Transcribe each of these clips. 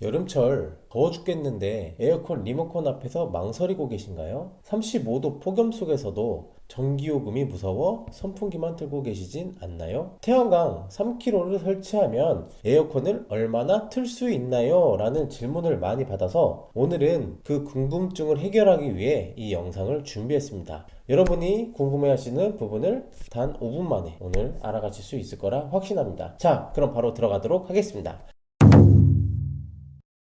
여름철 더워 죽겠는데 에어컨 리모컨 앞에서 망설이고 계신가요? 35도 폭염 속에서도 전기요금이 무서워 선풍기만 틀고 계시진 않나요? 태양광 3kg를 설치하면 에어컨을 얼마나 틀 수 있나요? 라는 질문을 많이 받아서 오늘은 그 궁금증을 해결하기 위해 이 영상을 준비했습니다. 여러분이 궁금해하시는 부분을 단 5분 만에 오늘 알아가실 수 있을 거라 확신합니다. 자, 그럼 바로 들어가도록 하겠습니다.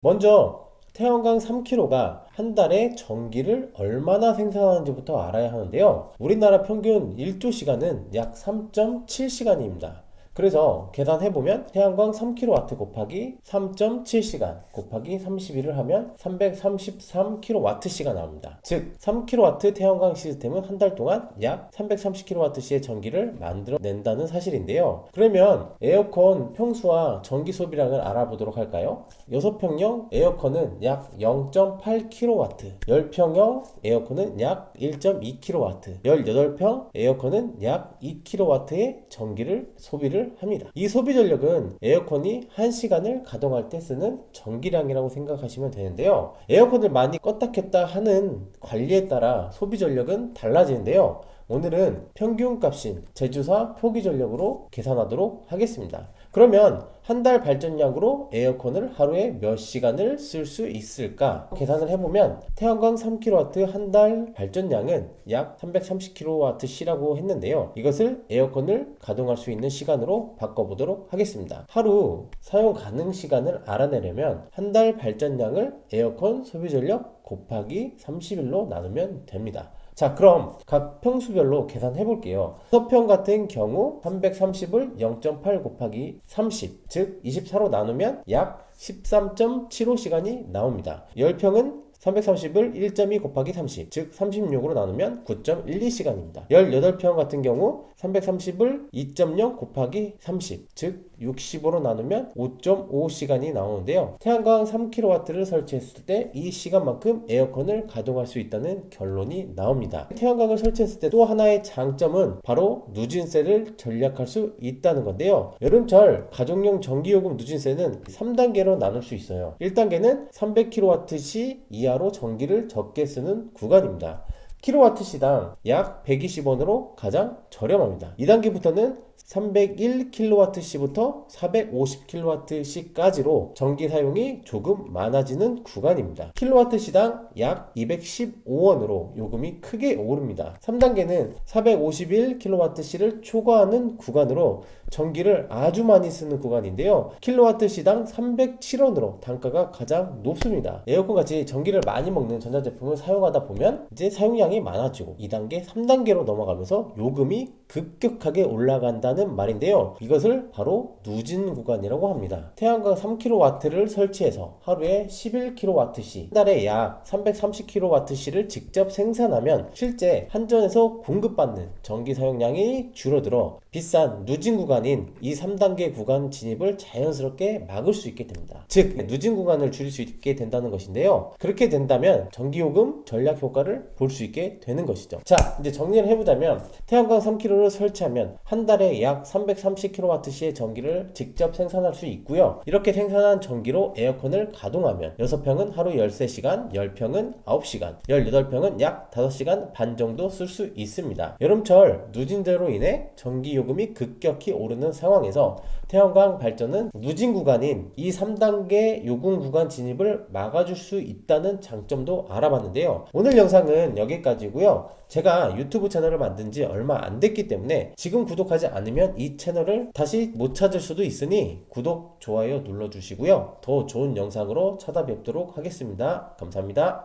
먼저 태양광 3kg가 한 달에 전기를 얼마나 생산하는지부터 알아야 하는데요. 우리나라 평균 일조 시간은 약 3.7시간입니다. 그래서 계산해보면 태양광 3kW 곱하기 3.7시간 곱하기 31을 하면 333kWh가 나옵니다. 즉 3kW 태양광 시스템은 한 달 동안 약 330kWh의 전기를 만들어낸다는 사실인데요. 그러면 에어컨 평수와 전기 소비량을 알아보도록 할까요? 6평형 에어컨은 약 0.8kW, 10평형 에어컨은 약 1.2kW, 18평 에어컨은 약 2kW의 전기를 소비를 합니다. 이 소비 전력은 에어컨이 1시간을 가동할 때 쓰는 전기량이라고 생각하시면 되는데요. 에어컨을 많이 껐다 켰다 하는 관리에 따라 소비 전력은 달라지는데요. 오늘은 평균 값인 제주사 표기 전력으로 계산하도록 하겠습니다. 그러면 한 달 발전량으로 에어컨을 하루에 몇 시간을 쓸 수 있을까 계산을 해보면 태양광 3kW 한 달 발전량은 약 330kWh라고 했는데요. 이것을 에어컨을 가동할 수 있는 시간으로 바꿔보도록 하겠습니다. 하루 사용 가능 시간을 알아내려면 한 달 발전량을 에어컨 소비 전력 곱하기 30일로 나누면 됩니다. 자, 그럼 각 평수별로 계산해 볼게요. 서평 같은 경우 330을 0.8 곱하기 30, 즉 24로 나누면 약 13.75시간이 나옵니다. 10평은 330을 1.2 곱하기 30, 즉 36으로 나누면 9.12시간입니다. 18평 같은 경우 330을 2.0 곱하기 30, 즉 65로 나누면 5.5시간이 나오는데요. 태양광 3kW를 설치했을 때 이 시간만큼 에어컨을 가동할 수 있다는 결론이 나옵니다. 태양광을 설치했을 때 또 하나의 장점은 바로 누진세를 절약할 수 있다는 건데요. 여름철 가정용 전기요금 누진세는 3단계로 나눌 수 있어요. 1단계는 300kWh 이하 로 전기를 적게 쓰는 구간입니다. 킬로와트 시당 약 120원으로 가장 저렴합니다. 2단계부터는 301kWh부터 450kWh까지로 전기 사용이 조금 많아지는 구간입니다. 킬로와트시당 약 215원으로 요금이 크게 오릅니다. 3단계는 451kWh를 초과하는 구간으로 전기를 아주 많이 쓰는 구간인데요. 킬로와트시당 307원으로 단가가 가장 높습니다. 에어컨 같이 전기를 많이 먹는 전자제품을 사용하다 보면 이제 사용량이 많아지고 2단계, 3단계로 넘어가면서 요금이 급격하게 올라간 다는 말인데요. 이것을 바로 누진 구간이라고 합니다. 태양광 3kW를 설치해서 하루에 11kWh, 한 달에 약 330kWh를 직접 생산하면 실제 한전에서 공급받는 전기 사용량이 줄어들어 비싼 누진 구간인 이 3단계 구간 진입을 자연스럽게 막을 수 있게 됩니다. 즉, 누진 구간을 줄일 수 있게 된다는 것인데요. 그렇게 된다면 전기요금 전략 효과를 볼 수 있게 되는 것이죠. 자, 이제 정리를 해보자면 태양광 3kW를 설치하면 한 달에 약 330kWh의 전기를 직접 생산할 수 있고요. 이렇게 생산한 전기로 에어컨을 가동하면 6평은 하루 13시간, 10평은 9시간, 18평은 약 5시간 반 정도 쓸 수 있습니다. 여름철 누진제로 인해 전기 요금이 급격히 오르는 상황에서 태양광 발전은 누진 구간인 이 3단계 요금 구간 진입을 막아줄 수 있다는 장점도 알아봤는데요. 오늘 영상은 여기까지고요. 제가 유튜브 채널을 만든 지 얼마 안 됐기 때문에 지금 구독하지 않으면 이 채널을 다시 못 찾을 수도 있으니 구독, 좋아요 눌러주시고요. 더 좋은 영상으로 찾아뵙도록 하겠습니다. 감사합니다.